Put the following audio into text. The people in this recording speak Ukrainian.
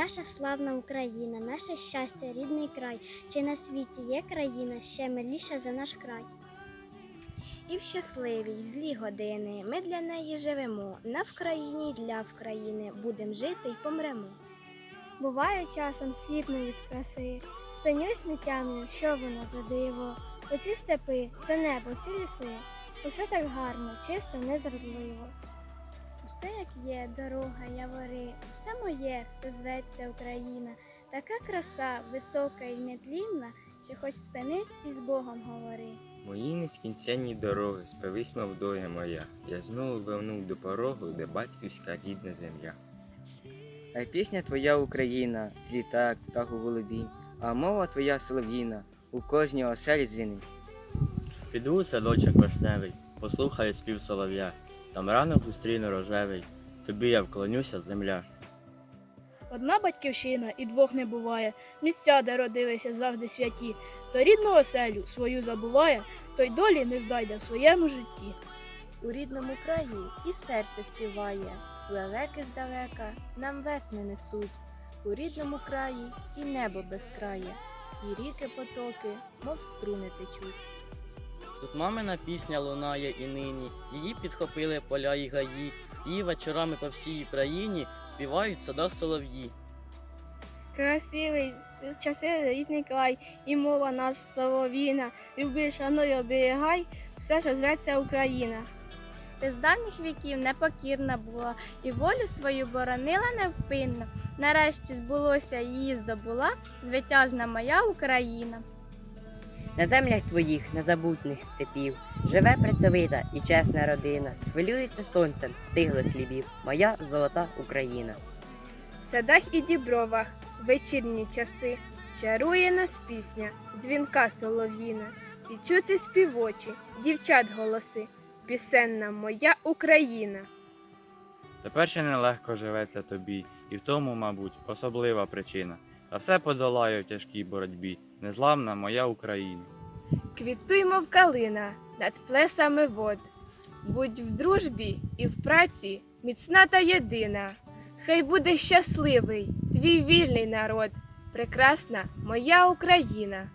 Наша славна Україна, наше щастя, рідний край. Чи на світі є країна ще миліша за наш край? І в щасливі, в злі години ми для неї живемо. На Вкраїні для Вкраїни будем жити й помремо. Буває часом сліпну від краси. Спинюсь миттями, що воно за диво. Оці степи, це небо, ці ліси. Усе так гарно, чисто, незрадливо. Усе як є, дорога, явори, моє, все зветься Україна. Така краса, висока і нетлінна, що хоч спинись і з Богом говори. Мої нескінченні дороги, спевись, мов доля моя. Я знову вернув до порогу, де батьківська рідна земля. А пісня твоя Україна, літак, птах у голубі, а мова твоя солов'їна, у кожній оселі дзвінить. Піду у садочок вишневий, послухаю спів солов'я, там ранок зустріну рожевий, тобі я вклонюся, земля. Одна батьківщина і двох не буває. Місця, де родилися завжди святі. То рідну оселю свою забуває, той долі не здайде в своєму житті. У рідному краї і серце співає, лелеки здалека нам весни несуть. У рідному краї і небо безкрає, і ріки потоки, мов струни течуть. Тут мамина пісня лунає і нині, її підхопили поля і гаї, її вечорами по всій Україні співають в садах солов'ї. Красивий часи рідний край, і мова наш солов'їна. Люби, шануй, оберігай, все, що зветься Україна. Ти з давніх віків непокірна була, і волю свою боронила невпинно. Нарешті збулося її здобула, звитяжна моя Україна. На землях твоїх незабутних степів живе працьовита і чесна родина, хвилюється сонцем стиглих хлібів, моя золота Україна. В садах і дібровах вечірні часи чарує нас пісня, дзвінка солов'їна, і чути співочі, дівчат голоси, пісенна моя Україна. Тепер ще нелегко живеться тобі, і в тому, мабуть, особлива причина. Та все подолаю в тяжкій боротьбі, незламна моя Україна. Квітуй, мов калина над плесами вод. Будь в дружбі і в праці міцна та єдина. Хай буде щасливий твій вільний народ, прекрасна моя Україна.